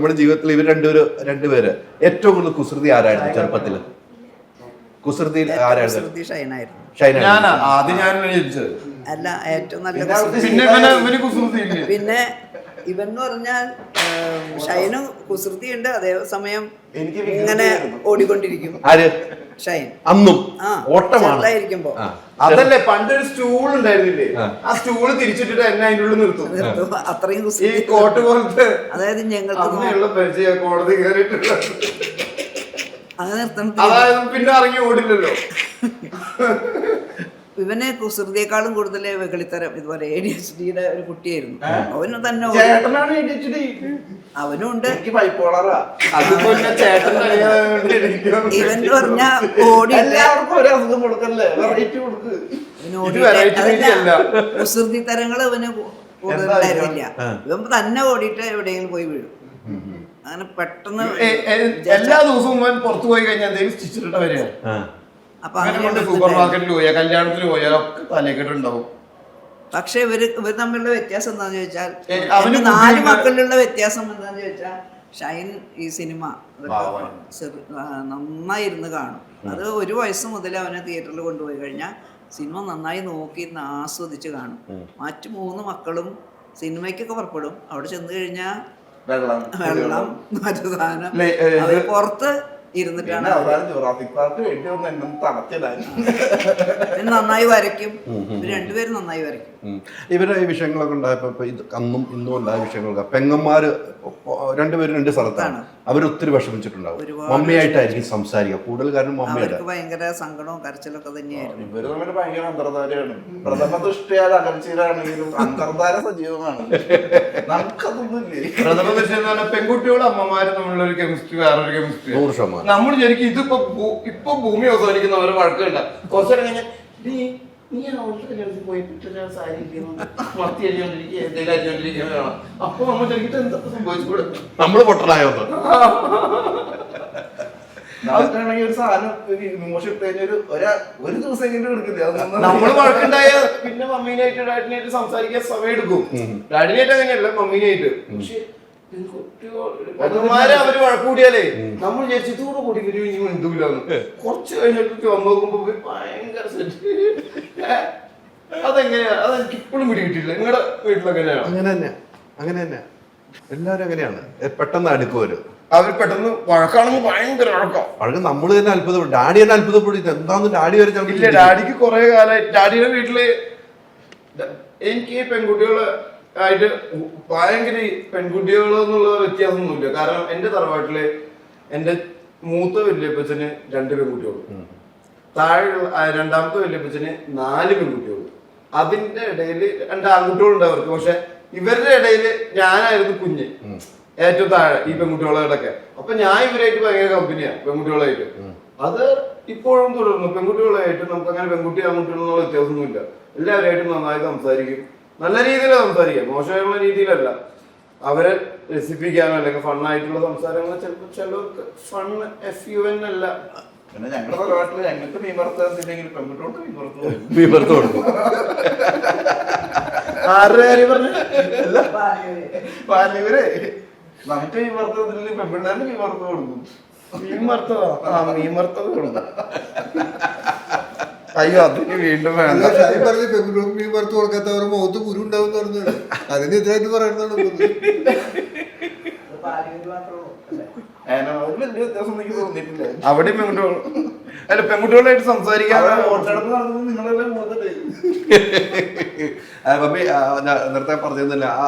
നമ്മുടെ ജീവിതത്തിൽ ഇവർ രണ്ടുപേര് രണ്ടുപേര്. ഏറ്റവും കൂടുതൽ കുസൃതി ആരായിരുന്നു ചെറുപ്പത്തിൽ? കുസൃതി ആരായിരുന്നു? ഷൈനായിരുന്നു. ജനിച്ചത് അല്ല ഏറ്റവും നല്ല പിന്നെ ഇവൻ എന്ന് പറഞ്ഞാൽ ഷൈന് കുസൃതിയുണ്ട്. അതേസമയം എനിക്ക് ഇങ്ങനെ. ഓടിക്കൊണ്ടിരിക്കും. ആര്? ഷൈൻ. അന്നും? ഓട്ടമായിരിക്കുമ്പോ. അതല്ലേ പണ്ടൊരു സ്റ്റൂൾ ഉണ്ടായിരുന്നില്ലേ? ആ. സ്റ്റൂൾ സ്റ്റൂൾ തിരിച്ചിട്ടിട്ട് എന്നെ അതിന്റെ ഉള്ളിൽ നിർത്തും. നിർത്തും. അത്രയും ഈ കോട്ട് പോലത്തെ അതായത് ഞങ്ങൾക്ക് പരിചയ കോടതി കയറിയിട്ടുള്ള അത് നിർത്തണം. അതായത് പിന്നെ ഇറങ്ങി ഓടില്ലല്ലോ. ഇവന് കുസൃതിയേക്കാളും കൂടുതൽ വെകളിത്തരം ഇതുപോലെ എ ഡി എച്ച് ഡിയുടെ ഒരു കുട്ടിയായിരുന്നു. അവന് തന്നെ അവനും ഉണ്ട് ഇവൻ പറഞ്ഞ ഓടി എല്ലാവർക്കും ഒരു അസുഖം കൊടുക്കല്ലേ? വെറൈറ്റി കൊടുക്ക്. ഇത് variety media അല്ല. കുസൃതി തരങ്ങൾ അവന് കൂടുതലായിരുന്നില്ല. ഇവൻ തന്നെ ഓടിയിട്ട് എവിടെയെങ്കിലും പോയി വീഴും. അങ്ങനെ പെട്ടെന്ന് എല്ലാ ദിവസവും പുറത്തു പോയി കഴിഞ്ഞാൽ എന്തെങ്കിലും സ്റ്റിച്ചിട്ട വരിക ആ. അപ്പൊ അങ്ങനെ കൊണ്ട് അങ്ങനെ സൂപ്പർ മാർക്കറ്റിൽ പോയാൽ കല്യാണത്തിന് പോയാൽ ഒക്കെ തലേക്കെട്ടുണ്ടാവും പക്ഷെ ഇവർ ഇവർ തമ്മിലുള്ള വ്യത്യാസം എന്താന്ന് ചോദിച്ചാൽ അവന് നാല്. മക്കളിലുള്ള വ്യത്യാസം എന്താന്ന് ചോദിച്ചാൽ ഷൈൻ ഈ സിനിമ നന്നായി നന്നായിരുന്ന് കാണും. അത് ഒരു വയസ്സ് മുതൽ അവനെ തിയേറ്ററിൽ കൊണ്ടുപോയി കഴിഞ്ഞാൽ സിനിമ നന്നായി നോക്കി ഇരുന്ന് ആസ്വദിച്ച് കാണും. മറ്റു മൂന്ന് മക്കളും സിനിമയ്ക്കൊക്കെ പുറപ്പെടും. അവിടെ ചെന്ന് കഴിഞ്ഞാൽ വെള്ളം. വെള്ളം മറ്റു സാധനം. പുറത്ത് ഇരുന്നിട്ടാണ് നന്നായി വരയ്ക്കും. ഇവർ രണ്ടുപേരും നന്നായി വരയ്ക്കും. ഇവരുടെ ഈ വിഷയങ്ങളൊക്കെ ഉണ്ടായപ്പോ അന്നും ഇന്നും ഉണ്ടായ വിഷയങ്ങളൊക്കെ. പെങ്ങന്മാര് രണ്ടുപേരും രണ്ട് സ്ഥലത്താണ്. അവരൊത്തിരി വിഷമിച്ചിട്ടുണ്ടാവും. മമ്മിയായിട്ടായിരിക്കും സംസാരിക്കുക. കൂടുതൽ കാരണം മമ്മിയായിട്ട് അവർക്ക് ഭയങ്കര സങ്കടവും കരച്ചിലൊക്കെ തന്നെയായിരുന്നു. ഇവർ തമ്മിൽ ഭയങ്കര അന്തർധാരയാണ്. പ്രഥമ ദൃഷ്ടിയാൽ അകർച്ചയിലാണെങ്കിലും അന്തർധാര സജീവമാണ്. നമുക്കതൊന്നുമില്ലേ? പ്രഥമ ദൃഷ്ടി എന്ന് പറഞ്ഞാൽ പെൺകുട്ടികളും അമ്മമാരും തമ്മിലുള്ള ഒരു കെമിസ്ട്രി വേറൊരു കെമിസ്ട്രി നൂറ് ശതമാനം. നമ്മൾ ശരിക്കും ഇതിപ്പോ ഭൂ- ഇപ്പൊ ഭൂമി അവസാനിക്കുന്ന അവരെ കുറച്ചു കഴിഞ്ഞാൽ "ഡീ, നീ ആ അവളുടെ കല്യാണത്തിൽ പോയി ആ സാരി മത്തി അടിച്ചോണ്ടിരിക്കുക എന്തെങ്കിലും അരിഞ്ഞോണ്ടിരിക്കുന്നത് കാണാം. അപ്പൊ നമ്മൾ എന്താ സംഭവിച്ചുകൂടെ നമുക്കാണെങ്കിൽ ഒരു സാധനം ഒരു ഇമോഷൻ ഒരു ദിവസം എങ്കിലും എടുക്കില്ല? അതൊന്നും നമ്മൾ വഴക്കുണ്ടായ പിന്നെ മമ്മീനായിട്ട് ഡാഡിനായിട്ട് സംസാരിക്കാൻ സമയം എടുക്കും. ഡാഡിനായിട്ട് അങ്ങനെയല്ല മമ്മീനായിട്ട്. പക്ഷെ അവർ വഴക്കൂടിയാലേ നമ്മൾ വിചാരിച്ചു ഇതുകൂടെ കൂടി ഇവർ ഇനി മിണ്ടൂലെന്ന്. കുറച്ച് കഴിഞ്ഞിട്ട് വന്നു നോക്കുമ്പോ ഭയങ്കര സെറ്റ് അതെങ്ങനെയാ? അതെനിക്ക് ഇപ്പോഴും പിടികിട്ടില്ല നിങ്ങളുടെ വീട്ടിലെങ്ങനെയാണ് അങ്ങനെ തന്നെ. അങ്ങനെ തന്നെ. എല്ലാരും അങ്ങനെയാണ്. പെട്ടെന്ന് അടുക്കുവര് അവർ പെട്ടെന്ന് വഴക്കാണെങ്കിൽ ഭയങ്കര വഴക്കാം. നമ്മൾ തന്നെ അത്ഭുതപ്പെടും. ഡാഡി തന്നെ അത്ഭുതപ്പെടും. എന്താന്ന് ഡാഡി വരെ ഇല്ല ഡാഡിക്ക് കുറെ കാലമായി ഡാഡിയുടെ വീട്ടിൽ എനിക്ക് ഈ പെൺകുട്ടികൾ ആയിട്ട് ഭയങ്കര പെൺകുട്ടികൾ എന്നുള്ള വ്യത്യാസമൊന്നുമില്ല. കാരണം എന്റെ തറവാട്ടിൽ എന്റെ മൂത്ത വല്യപ്പച്ചന് രണ്ട് പെൺകുട്ടികളും. താഴെയുള്ള രണ്ടാമത്തെ വല്യപ്പച്ചന് നാല് പെൺകുട്ടികൾ അതിന്റെ ഇടയിൽ രണ്ട് ആൺകുട്ടികളുണ്ട് അവർക്ക്. പക്ഷെ ഇവരുടെ ഇടയിൽ ഞാനായിരുന്നു കുഞ്ഞ്. ഏറ്റവും താഴെ ഈ പെൺകുട്ടികളുടെ അപ്പൊ ഞാൻ ഇവരായിട്ട് ഭയങ്കര കമ്പനിയാണ് പെൺകുട്ടികളായിട്ട്. അത് ഇപ്പോഴും തുടർന്നു. പെൺകുട്ടികളായിട്ട് നമുക്ക് അങ്ങനെ പെൺകുട്ടി ആൺകുട്ടികളെന്നുള്ള വ്യത്യാസമൊന്നുമില്ല. എല്ലാവരായിട്ടും നന്നായി സംസാരിക്കും. നല്ല രീതിയിൽ സംസാരിക്കാം. മോശമായുള്ള രീതിയിലല്ല. അവരെ രസിപ്പിക്കാനോ അല്ലെങ്കിൽ ഫണ്ണായിട്ടുള്ള സംസാരങ്ങൾ ചിലപ്പോൾ ചിലർക്ക് ഫൺ എഫ് യു എൻ അല്ല. പിന്നെ ഞങ്ങളുടെ തറവാട്ടിൽ ഞങ്ങൾക്ക് മീൻ വറുത്തില്ലെങ്കിൽ പെൺകുട്ടികൾക്ക് മീൻ വറുത്ത് പോകും വിവരത്ത് കൊടുക്കും. ആരുടെ കാര്യം പറഞ്ഞു? പാലിവരെ നമുക്ക് മീൻ വറുത്തതില്ലെങ്കിൽ പെൺപിള്ളേർക്ക് മീൻ വറുത്ത് കൊടുക്കും. മീൻ വറുത്തതാ? ആ മീൻ വറുത്തത് കൊടുക്കും. അയ്യോ അതിന് വീണ്ടും വേണ്ട. പറഞ്ഞ പെൺകുട്ടികൾക്ക് മീൻ വറുത്ത് കൊടുക്കാത്തവരുടെ മുഖത്ത് കുരു ഉണ്ടാവും പറഞ്ഞത്. അതിന് ഇതായിട്ട് പറയുന്നതാണ് ഒരു വലിയ വ്യത്യാസം എനിക്ക് തോന്നിയിട്ടില്ല. അവിടെ പെൺകുട്ടികൾ അല്ല പെൺകുട്ടികളായിട്ട് സംസാരിക്കാൻ വോട്ടെടുപ്പ് നടന്നത് നിങ്ങളെല്ലാം നേരത്തെ പറഞ്ഞതല്ല ആ,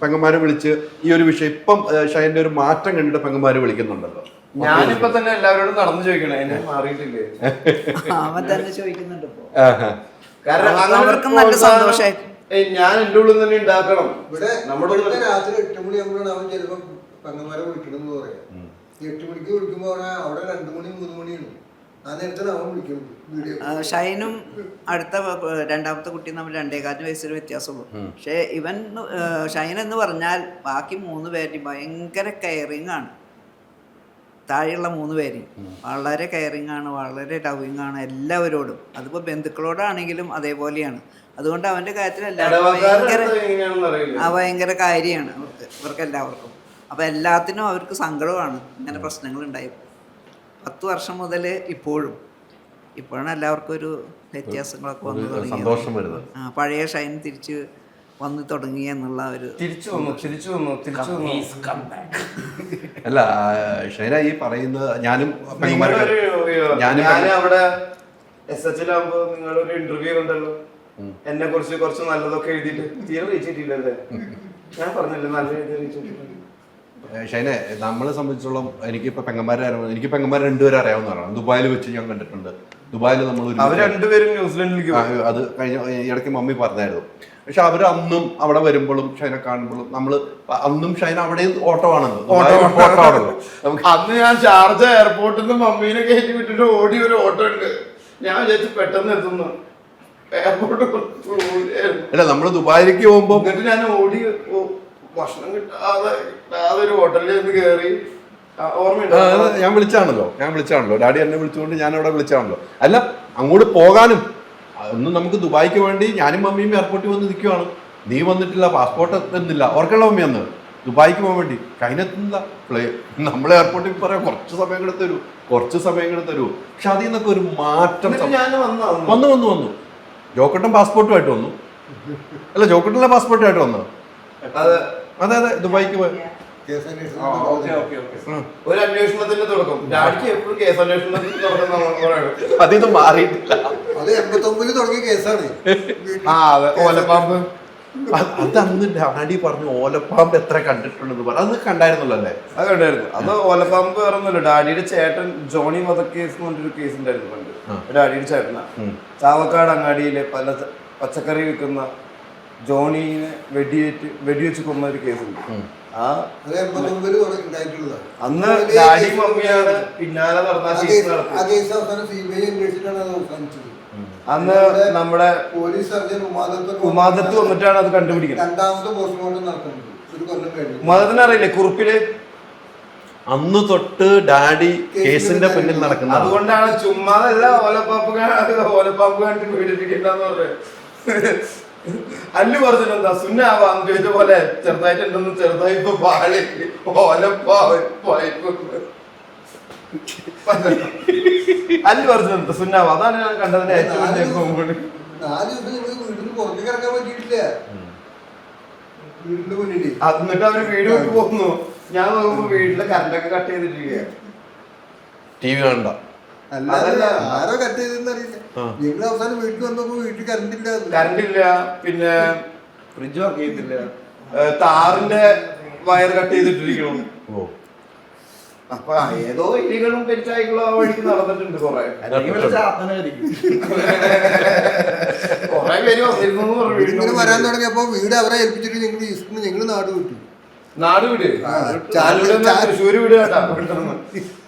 പെങ്ങന്മാരെ വിളിച്ച് ഈ ഒരു വിഷയം ഇപ്പം ഷൈന്റെ ഷൈന്റെ ഒരു മാറ്റം കണ്ടിട്ട് പെങ്ങന്മാരെ വിളിക്കുന്നുണ്ടല്ലോ. ഞാനിപ്പോ തന്നെ എല്ലാവരോടും നടന്നു ചോദിക്കണേ എന്നെ മാറിയിട്ടില്ലേ? അവൻ തന്നെ ചോദിക്കുന്നുണ്ട് ഇപ്പൊ. കാരണം അങ്ങനെ നല്ല. ഞാൻ എന്റെ ഉള്ളിൽ തന്നെ ഉണ്ടാക്കണം. ഇവിടെ നമ്മുടെ രാത്രി എട്ട് മണിയാകുമ്പോഴാണ് അവൻ ചിലപ്പോ പെങ്ങന്മാരെ വിളിക്കണമെന്ന് പറയാം. എട്ട് മണിക്ക് വിളിക്കുമ്പോൾ അവിടെ രണ്ടു മണി മൂന്ന് മണിയാണ് ആ നേരത്തെ അവൻ വിളിക്കുന്നത് ഷൈനും അടുത്ത രണ്ടാമത്തെ കുട്ടിയും തമ്മിൽ രണ്ടേകാലിന് വയസ്സൊരു വ്യത്യാസമുള്ളൂ. പക്ഷേ ഇവൻ ഷൈൻ എന്ന് പറഞ്ഞാൽ ബാക്കി മൂന്ന് പേരും ഭയങ്കര കെയറിങ് ആണ്. താഴെയുള്ള മൂന്ന് പേരും വളരെ കെയറിങ് ആണ് വളരെ ലവിങ് ആണ് എല്ലാവരോടും. അതിപ്പോൾ ബന്ധുക്കളോടാണെങ്കിലും അതേപോലെയാണ്. അതുകൊണ്ട് അവന്റെ കാര്യത്തിൽ എല്ലാവരും ഭയങ്കര ഭയങ്കര കാര്യമാണ്. അവർക്ക് ഇവർക്ക് എല്ലാവർക്കും അപ്പോൾ എല്ലാത്തിനും അവർക്ക് സങ്കടമാണ്. ഇങ്ങനെ പ്രശ്നങ്ങൾ ഉണ്ടായത് പത്ത് വർഷം മുതൽ ഇപ്പോഴും. ഇപ്പോഴാണ് എല്ലാവർക്കും ഒരു വ്യത്യാസങ്ങളൊക്കെ വന്നു തുടങ്ങി തുടങ്ങിയത്. സന്തോഷം വരുന്നത്. ആ പഴയ ഷൈൻ തിരിച്ച് വന്നു തുടങ്ങി എന്നുള്ള ഒരു തിരിച്ചു വന്നു തിരിച്ചു വന്നു തിരിച്ചു വന്നു. അല്ല ഷൈന ഈ പറയുന്ന ഞാനും ഞാനും അവിടെ എസ് എച്ചിലാകുമ്പോ നിങ്ങളൊരു ഇന്റർവ്യൂ ഉണ്ടല്ലോ. എന്നെ കുറിച്ച് കുറച്ച് നല്ലതൊക്കെ എഴുതിയിട്ട്. തീരെ റീച്ച് ഞാൻ പറഞ്ഞില്ലേ നല്ല രീതിയിൽ റീച്ച് കിട്ടിയിട്ടുണ്ട് ഷൈനെ നമ്മളെ സംബന്ധിച്ചോളം എനിക്കിപ്പോ പെങ്ങന്മാരെ അറിയാം. എനിക്ക് പെങ്ങന്മാരെ രണ്ടുപേരെ അറിയാവുന്നതാണ്. ദുബായിൽ വെച്ച് ഞാൻ കണ്ടിട്ടുണ്ട്. ദുബായിൽ നമ്മൾ രണ്ടുപേരും ന്യൂസിലൻഡിലേക്ക് അത് കഴിഞ്ഞ ഇടയ്ക്ക് മമ്മി പറഞ്ഞായിരുന്നു. പക്ഷെ അവർ അന്നും അവിടെ വരുമ്പോഴും ഷൈന കാണുമ്പോഴും നമ്മൾ അന്നും ഷൈന അവിടെ ഓട്ടമാണല്ലോ ആണ്. ഓട്ടമാണല്ലോ അന്ന് ഞാൻ ചാർജ് എയർപോർട്ടിൽ നിന്ന് മമ്മീനെ കയറ്റി വിട്ടിട്ട് ഓടി ഒരു ഓട്ടോ ഉണ്ട്. ഞാൻ വിചാരിച്ചു പെട്ടെന്ന് എത്തുന്നു. എയർപോർട്ട് അല്ല നമ്മൾ ദുബായിലേക്ക് പോകുമ്പോൾ എന്നിട്ട് ഞാൻ ഓടി ഭക്ഷണം കിട്ടാതെ കിട്ടാതെ ഒരു ഹോട്ടലിൽ നിന്ന് കയറി ഞാൻ വിളിച്ചാണല്ലോ ഞാൻ വിളിച്ചാണല്ലോ. ഡാഡി എന്നെ വിളിച്ചുകൊണ്ട് ഞാൻ അവിടെ വിളിച്ചാണല്ലോ. അല്ല അങ്ങോട്ട് പോകാനും ഒന്നും നമുക്ക് ദുബായിക്ക് വേണ്ടി ഞാനും മമ്മിയും എയർപോർട്ടിൽ വന്ന് നിൽക്കുവാണ്. നീ വന്നിട്ടില്ല പാസ്പോർട്ട് എത്തുന്നില്ല. ഓർക്കണ്ട മമ്മി അന്ന്? ദുബായിക്ക് പോകാൻ വേണ്ടി. കൈനെത്തുന്നില്ല പ്ലേ നമ്മൾ എയർപോർട്ടിൽ പറയാം കുറച്ച് സമയം കൂടെ തരൂ കുറച്ച് സമയം കൂടെ തരൂ. പക്ഷെ അതിൽ നിന്നൊക്കെ ഒരു മാറ്റം ഞാൻ വന്നു വന്നു വന്നു വന്നു. ജോക്കട്ടൻ പാസ്പോർട്ടുമായിട്ട് വന്നു. അല്ല ജോക്കട്ടന്റെ പാസ്പോർട്ടുമായിട്ട് വന്നു അത് അതെ ദുബായിക്ക് പോയി. കേസ് ആ, ഓക്കേ, ഓക്കേ, ഓക്കേ. ഒരു അന്വേഷണത്തിന്റെ തുടക്കം. ഡാഡിക്ക് എപ്പോഴും കേസ് അന്വേഷണത്തിന്റെ തുടക്കം നിന്ന് മാറിയിട്ടില്ല. അത് എൺപത്തൊമ്പതിൽ തുടങ്ങിയ കേസാണ്. ആ അതെ ഓലപ്പാമ്പ്. അത് അന്ന് ഡാഡി പറഞ്ഞു ഓലപ്പാമ്പ് എത്ര കണ്ടിട്ടുണ്ടെന്ന് പറഞ്ഞു അത് കണ്ടായിരുന്നല്ലോ അല്ലേ? അത് കണ്ടായിരുന്നു. അത് ഓലപ്പാമ്പ് പറഞ്ഞല്ലോ ഡാഡിയുടെ ചേട്ടൻ ജോണി വധക്കേസ് എന്ന് പറഞ്ഞൊരു കേസ് ഉണ്ടായിരുന്നു പണ്ട്. ഡാഡിയുടെ ചേട്ടനാ. ചാവക്കാട് അങ്ങാടിയിലെ പല പച്ചക്കറി വിൽക്കുന്ന ജോണിനെ വെടിയേറ്റ് വെടിവെച്ച് കൊന്ന ഒരു കേസുണ്ട്. ആ അന്ന് ഡാഡി മമ്മിയാണ് പിന്നാലെ നടന്ന കേസ് നടത്തി അന്ന് നമ്മുടെ പോലീസ് സർജൻ ഉമാദത്ത് ഉമാദത്ത് വന്നിട്ടാണ് അത് കണ്ടുപിടിക്കുന്നത് രണ്ടാമത്തെ പോസ്റ്റ്മോർട്ടം നടത്തുന്നത് ഉമാദത്തിന് അറിയില്ലേ? കുറിപ്പിൽ? അന്ന് തൊട്ട് ഡാഡി കേസിന്റെ പിന്നിൽ നടക്കുന്നത്. അതുകൊണ്ടാണ് ചുമ്മാതല്ല ഓലപ്പാപ്പ് ഓലപ്പാപ്പ് കണ്ടിട്ട് വീടിരിക്കണ്ടെന്ന് പറഞ്ഞത്. അല്ലു പറഞ്ഞിട്ടെന്താ സുന്നാവാന്ന് ചോദിച്ച പോലെ ചെറുതായിട്ടുണ്ടെന്ന് ചെറുതായി ഇപ്പൊ പാളി. അല്ലു പറഞ്ഞു എന്താ സുന്നാവ അതാണ് ഞാൻ കണ്ടതിന്റെ ഏറ്റവും വലിയ കോമഡി. എന്നിട്ട് അവർ വീട് വിട്ട് പോന്നു ഞാൻ നോക്കുമ്പോ വീട്ടിലെ കറണ്ടൊക്കെ കട്ട് ചെയ്തിട്ടിരിക്കുക ടി വി കണ്ട. അല്ലാതെ. ആരോ കട്ട് ചെയ്തെന്ന് അറിയില്ല. ആ. ഞങ്ങൾ അവസാനം വീട്ടിൽ വന്നപ്പോ വീട്ടിൽ കറണ്ട് ഇല്ല. കറണ്ട് ഇല്ല പിന്നെ ഫ്രിഡ്ജ് വർക്ക് ചെയ്തില്ല താറിന്റെ വയർ കട്ട് ചെയ്തിട്ടിരിക്കണം അപ്പൊ ഏതോ ഇലികളും ആ വഴിക്ക് നടന്നിട്ടുണ്ട് കൊറേ. പേര് വന്നിരുന്നു വരാൻ. തുടങ്ങിയപ്പോ വീട് അവരെ ഏൽപ്പിച്ചിട്ട് ഞങ്ങൾ ഈസ്റ്റിന് ഞങ്ങൾ നാട് വിട്ടു. നാട് വീട്. തൃശ്ശൂര് വീട് കേട്ടാ.